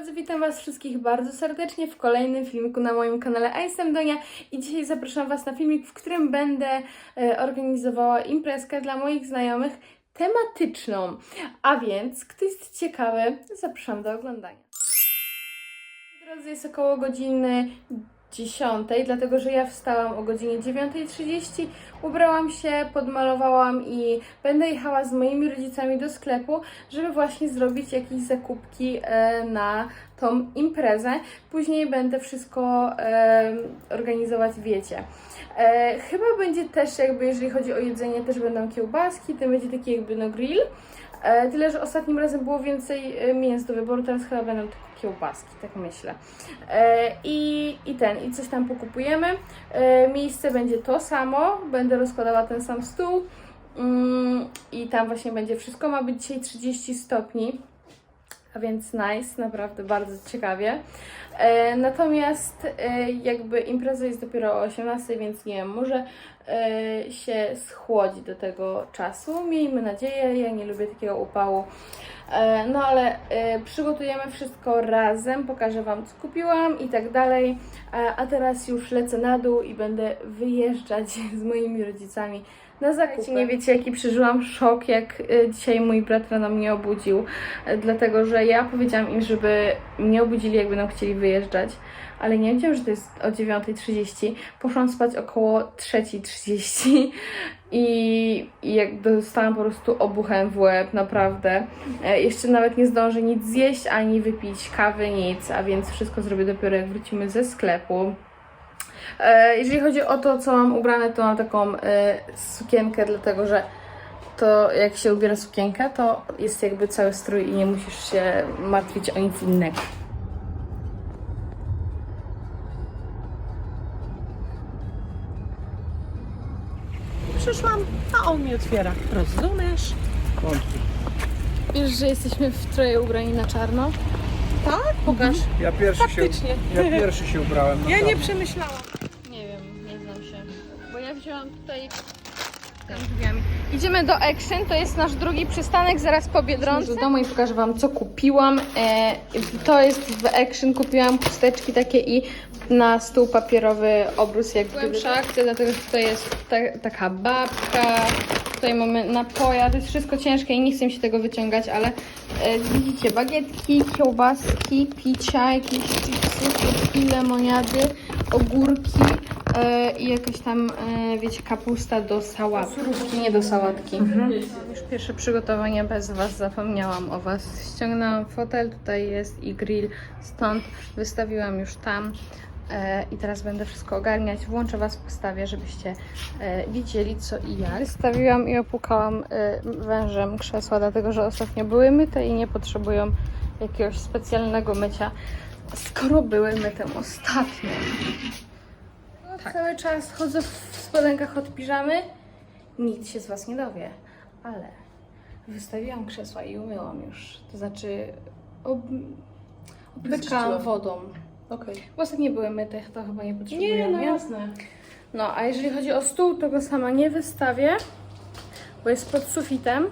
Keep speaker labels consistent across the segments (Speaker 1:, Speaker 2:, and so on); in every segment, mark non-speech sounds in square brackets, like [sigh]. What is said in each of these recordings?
Speaker 1: drodzy, witam Was wszystkich bardzo serdecznie w kolejnym filmiku na moim kanale A jestem Donia i dzisiaj zapraszam Was na filmik, w którym będę e, organizowała imprezkę dla moich znajomych tematyczną. A więc, kto jest ciekawy, zapraszam do oglądania. Drodzy, jest około godziny 10, dlatego że ja wstałam o godzinie 9.30, ubrałam się, podmalowałam i będę jechała z moimi rodzicami do sklepu, żeby właśnie zrobić jakieś zakupki e, na tą imprezę. Później będę wszystko e, organizować, wiecie. E, chyba będzie też jakby, jeżeli chodzi o jedzenie, też będą kiełbaski, to będzie taki jakby no grill. Tyle, że ostatnim razem było więcej mięs do wyboru, teraz chyba będą tylko kiełbaski, tak myślę. E, i, I ten, i coś tam pokupujemy. E, miejsce będzie to samo, będę rozkładała ten sam stół. Mm, I tam właśnie będzie wszystko. Ma być dzisiaj 30 stopni. A więc nice, naprawdę bardzo ciekawie. E, natomiast e, jakby impreza jest dopiero o 18, więc nie wiem, może e, się schłodzi do tego czasu. Miejmy nadzieję, ja nie lubię takiego upału. No ale przygotujemy wszystko razem, pokażę Wam co kupiłam i tak dalej. A teraz już lecę na dół i będę wyjeżdżać [laughs] z moimi rodzicami na zakupy. Nie wiecie, jaki przeżyłam szok, jak e, dzisiaj mój brat rano mnie obudził, e, dlatego że ja powiedziałam im, żeby mnie obudzili, jak będą chcieli wyjeżdżać, ale nie wiedziałam, że to jest o 9.30. Poszłam spać około 3.30 [laughs] i, i jak dostałam po prostu obuchem w łeb, naprawdę. E, jeszcze nawet nie zdążę nic zjeść, ani wypić kawy, nic, a więc wszystko zrobię dopiero jak wrócimy ze sklepu. E, Jeżeli chodzi o to, co mam ubrane, to mam taką e, sukienkę, dlatego że to jak się ubiera sukienkę, to jest jakby cały strój i nie musisz się martwić o nic innego.
Speaker 2: Przyszłam, a on mi otwiera. Rozumiesz?
Speaker 1: Wiesz, że jesteśmy w troje ubrani na czarno?
Speaker 2: Tak? Pokaż.
Speaker 3: Ja pierwszy
Speaker 2: Faktycznie.
Speaker 3: się, ja pierwszy się ubrałem.
Speaker 2: Ja nie przemyślałam.
Speaker 1: Nie wiem, nie znam się. Bo ja wzięłam tutaj drzwiami. Idziemy do Action, to jest nasz drugi przystanek, zaraz po Biedronce. Do domu i pokażę Wam, co kupiłam. E, to jest w Action, kupiłam chusteczki takie i na stół papierowy obrus jak głębsza akcja, dlatego że tutaj jest ta, taka babka, tutaj mamy napoja, to jest wszystko ciężkie i nie chcę mi się tego wyciągać, ale e, widzicie, bagietki, kiełbaski, picia, jakieś chipsy, lemoniady, ogórki e, i jakaś tam, e, wiecie, kapusta do sałatki, nie do sałatki. Już pierwsze przygotowania bez Was, zapomniałam o Was. Ściągnęłam fotel, tutaj jest i grill, stąd wystawiłam już tam. E, I teraz będę wszystko ogarniać. Włączę Was w postawie, żebyście e, widzieli co i jak. Wystawiłam i opłukałam e, wężem krzesła, dlatego że ostatnio były myte i nie potrzebują jakiegoś specjalnego mycia, skoro były myte ostatnio. Tak. Cały czas chodzę w spodenkach od piżamy. Nikt się z Was nie dowie, ale wystawiłam krzesła i umyłam już. To znaczy ob... wodą.
Speaker 2: Okej.
Speaker 1: Ostatnio były myte, to chyba nie potrzebują,
Speaker 2: Nie, no
Speaker 1: nie?
Speaker 2: jasne.
Speaker 1: No, a jeżeli chodzi o stół, to go sama nie wystawię, bo jest pod sufitem.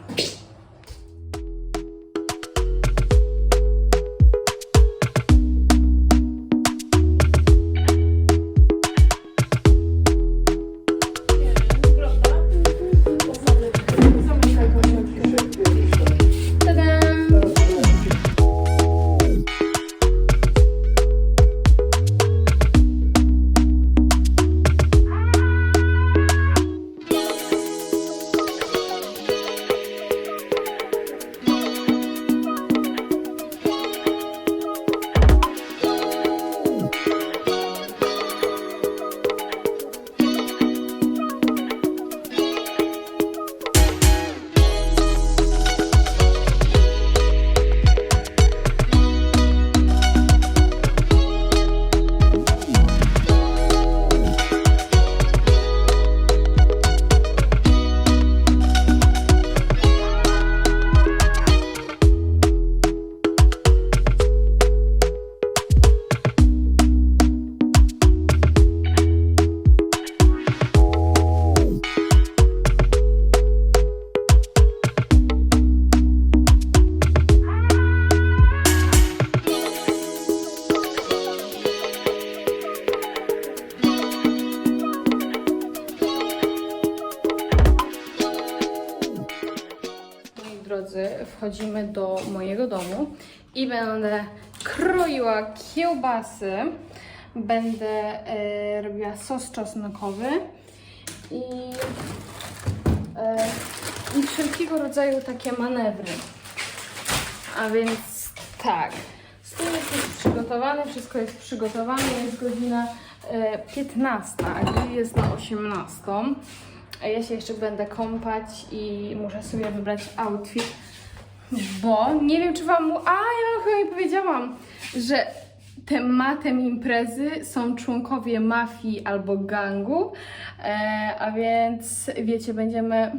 Speaker 1: Wchodzimy do mojego domu i będę kroiła kiełbasy. Będę e, robiła sos czosnkowy i, e, i wszelkiego rodzaju takie manewry. A więc tak, stół jest już przygotowany, wszystko jest przygotowane, jest godzina e, 15, a jest na 18. A ja się jeszcze będę kąpać i muszę sobie wybrać outfit, bo nie wiem czy Wam... A, ja Wam chyba nie powiedziałam, że tematem imprezy są członkowie mafii albo gangu, e, a więc wiecie, będziemy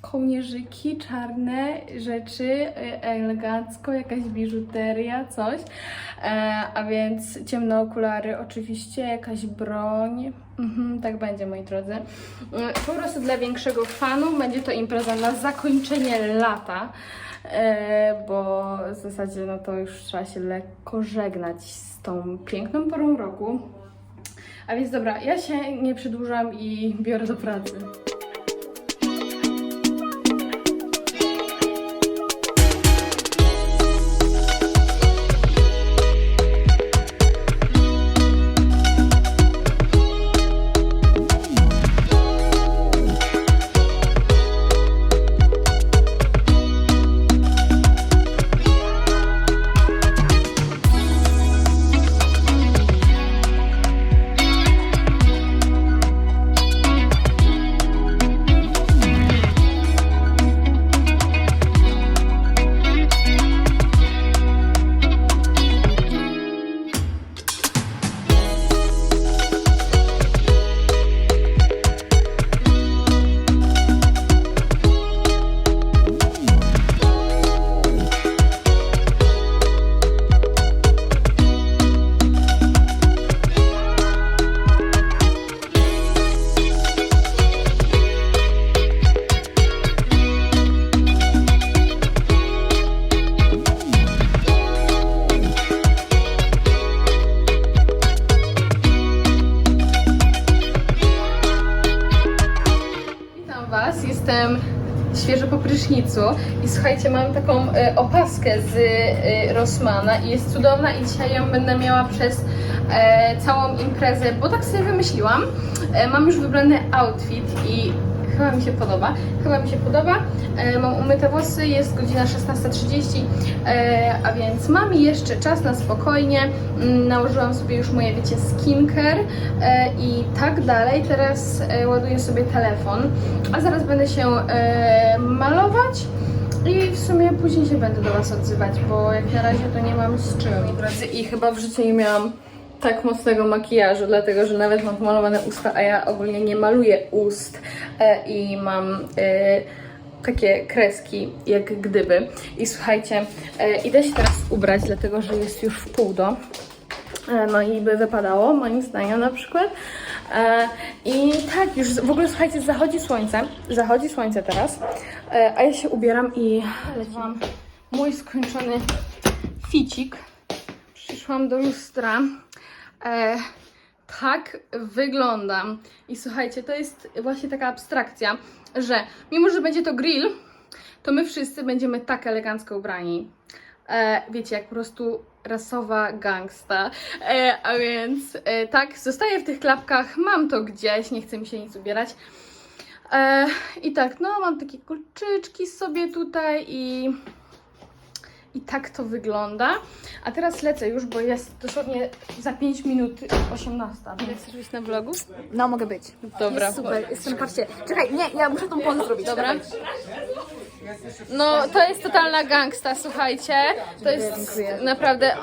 Speaker 1: kołnierzyki, czarne rzeczy, e, elegancko, jakaś biżuteria, coś. E, a więc ciemne okulary, oczywiście, jakaś broń. Mhm, tak będzie, moi drodzy. E, Po prostu dla większego fanu będzie to impreza na zakończenie lata. E, bo w zasadzie no to już trzeba się lekko żegnać z tą piękną porą roku. A więc dobra, ja się nie przedłużam i biorę do pracy. Jestem świeżo po prysznicu i słuchajcie, mam taką e, opaskę z e, Rossmana i jest cudowna i dzisiaj ją będę miała przez e, całą imprezę, bo tak sobie wymyśliłam. Mam już wybrany outfit i chyba mi się podoba. Chyba mi się podoba. E, mam umyte włosy, jest godzina 16.30, e, a więc mam jeszcze czas na spokojnie. Mm, Nałożyłam sobie już moje, wiecie, skincare e, i tak dalej. Teraz e, ładuję sobie telefon, a zaraz będę się e, malować. I w sumie później się będę do Was odzywać, bo jak na razie to nie mam z czym. I chyba w życiu nie miałam tak mocnego makijażu, dlatego że nawet mam pomalowane usta, a ja ogólnie nie maluję ust e, i mam e, takie kreski, jak gdyby. I słuchajcie, e, idę się teraz ubrać, dlatego że jest już w pół do. E, No i by wypadało, moim zdaniem na przykład. E, I tak, już w ogóle słuchajcie, zachodzi słońce. Zachodzi słońce teraz. E, A ja się ubieram i leciłam mój skończony ficik. Przyszłam do lustra. E, tak wyglądam. I słuchajcie, to jest właśnie taka abstrakcja, że mimo, że będzie to grill, to my wszyscy będziemy tak elegancko ubrani. E, wiecie, jak po prostu rasowa gangsta. E, a więc e, tak, zostaję w tych klapkach, mam to gdzieś, nie chcę mi się nic ubierać. E, I tak, no mam takie kolczyczki sobie tutaj i i tak to wygląda. A teraz lecę już, bo jest dosłownie za 5 minut 18. Ty chcesz być na vlogu?
Speaker 3: No, mogę być.
Speaker 1: Dobra.
Speaker 3: Jest super, jestem, patrzcie. Czekaj, nie, ja muszę tą pozę zrobić.
Speaker 1: Dobra. No, to jest totalna gangsta, słuchajcie. To jest
Speaker 3: Dziękuję.
Speaker 1: naprawdę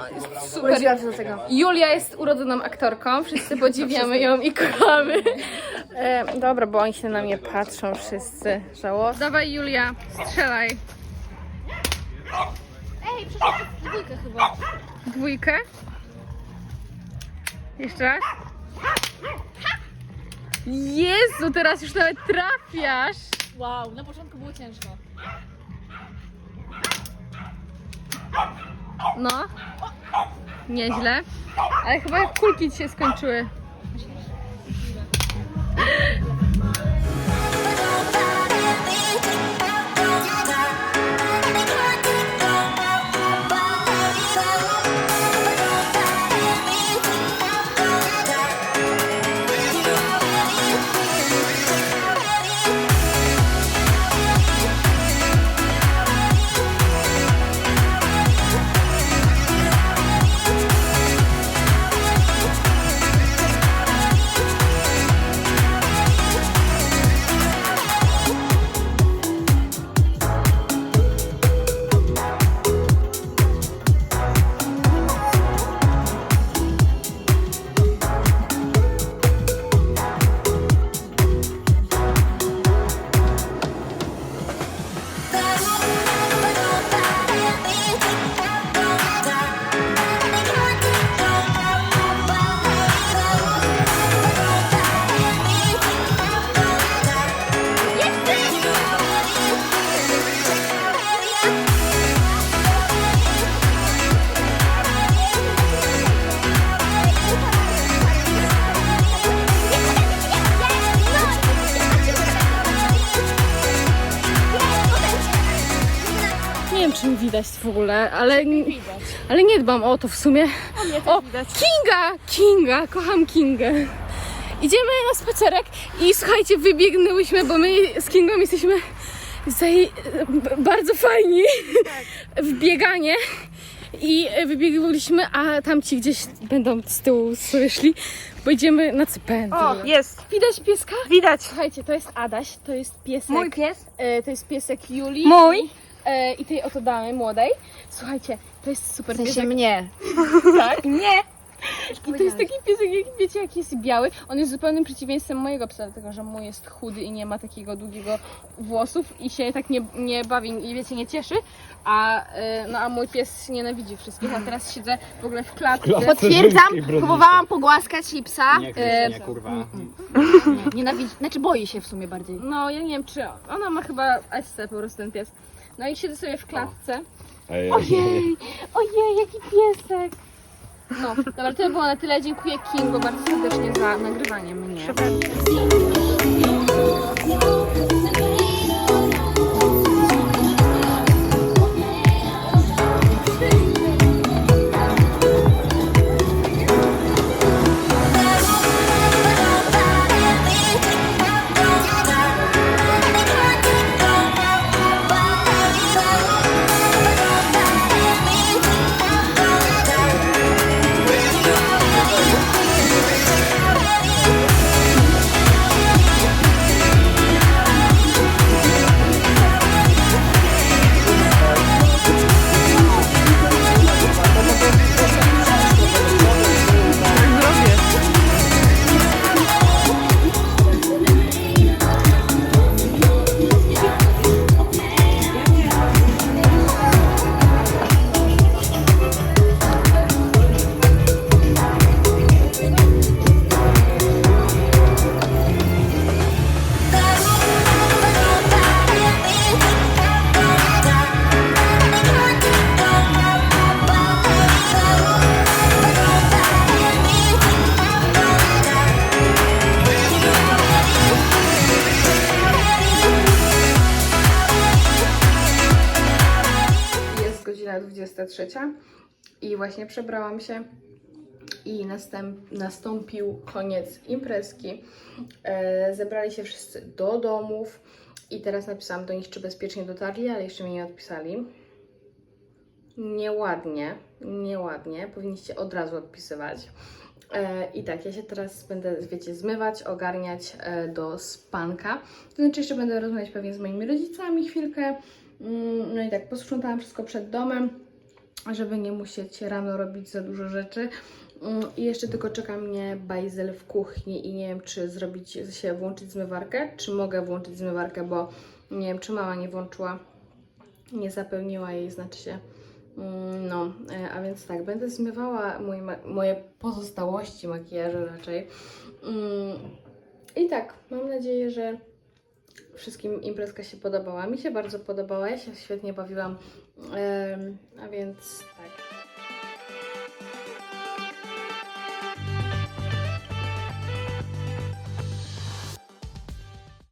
Speaker 1: super.
Speaker 3: Urodziłam się do tego.
Speaker 1: Julia jest urodzoną aktorką, wszyscy [laughs] podziwiamy ją i kochamy. E, dobra, bo oni się na mnie patrzą wszyscy. Żałosne. Dawaj Julia, strzelaj.
Speaker 3: Przeszłam dwójkę chyba.
Speaker 1: Dwójkę. Jeszcze raz. Jezu, teraz już nawet trafiasz.
Speaker 3: Wow, na początku było ciężko.
Speaker 1: No. Nieźle. Ale chyba kulki ci się skończyły. Widać w ogóle, ale, ale nie dbam o to w sumie. O, Kinga! Kinga! Kocham Kingę. Idziemy na spacerek i słuchajcie, wybiegnęłyśmy, bo my z Kingą jesteśmy zaje- bardzo fajni w bieganie. I wybiegliśmy, a tamci gdzieś będą z tyłu sobie szli, bo idziemy na cypędę.
Speaker 2: O, jest.
Speaker 1: Widać pieska?
Speaker 2: Widać.
Speaker 1: Słuchajcie, to jest Adaś, to jest piesek.
Speaker 3: Mój pies?
Speaker 1: E, to jest piesek Julii.
Speaker 3: Mój?
Speaker 1: I, e, I tej oto damy młodej. Słuchajcie, to jest super
Speaker 3: W sensie
Speaker 1: piesek.
Speaker 3: mnie. [laughs]
Speaker 1: Tak?
Speaker 3: Nie!
Speaker 1: I to jest taki piesek, jak wiecie, jaki jest biały. On jest zupełnym przeciwieństwem mojego psa, dlatego że mój jest chudy i nie ma takiego długiego włosów i się tak nie, nie bawi i wiecie, nie cieszy. A, e, no, a mój pies nienawidzi wszystkich. A teraz siedzę w ogóle w klatce.
Speaker 3: Potwierdzam, próbowałam pogłaskać i psa.
Speaker 4: Nie,
Speaker 3: E,
Speaker 4: Krystynie, kurwa.
Speaker 3: nie, [laughs] nienawidzi, znaczy boi się w sumie bardziej.
Speaker 1: No, ja nie wiem, czy ona ma chyba SC po prostu ten pies. No i siedzę sobie w klatce.
Speaker 4: Ej,
Speaker 1: Ojej, ojej, jaki piesek. No, dobra, to by było na tyle. Dziękuję Kingo bardzo serdecznie za nagrywanie mnie. Jest 23 i właśnie przebrałam się i następ, nastąpił koniec imprezki. E, zebrali się wszyscy do domów i teraz napisałam do nich, czy bezpiecznie dotarli, ale jeszcze mi nie odpisali. Nieładnie, nieładnie. Powinniście od razu odpisywać. E, I tak, ja się teraz będę, wiecie, zmywać, ogarniać e, do spanka. To znaczy, jeszcze będę rozmawiać pewnie z moimi rodzicami chwilkę. Mm, No i tak, posprzątałam wszystko przed domem, żeby nie musieć rano robić za dużo rzeczy. Mm, I jeszcze tylko czeka mnie bajzel w kuchni i nie wiem, czy zrobić się, włączyć zmywarkę, czy mogę włączyć zmywarkę, bo nie wiem, czy mama nie włączyła, nie zapełniła jej, znaczy się. Mm, No, e, a więc tak, będę zmywała moje, moje pozostałości makijażu raczej. Mm, I tak, mam nadzieję, że wszystkim imprezka się podobała. Mi się bardzo podobała, ja się świetnie bawiłam. A więc.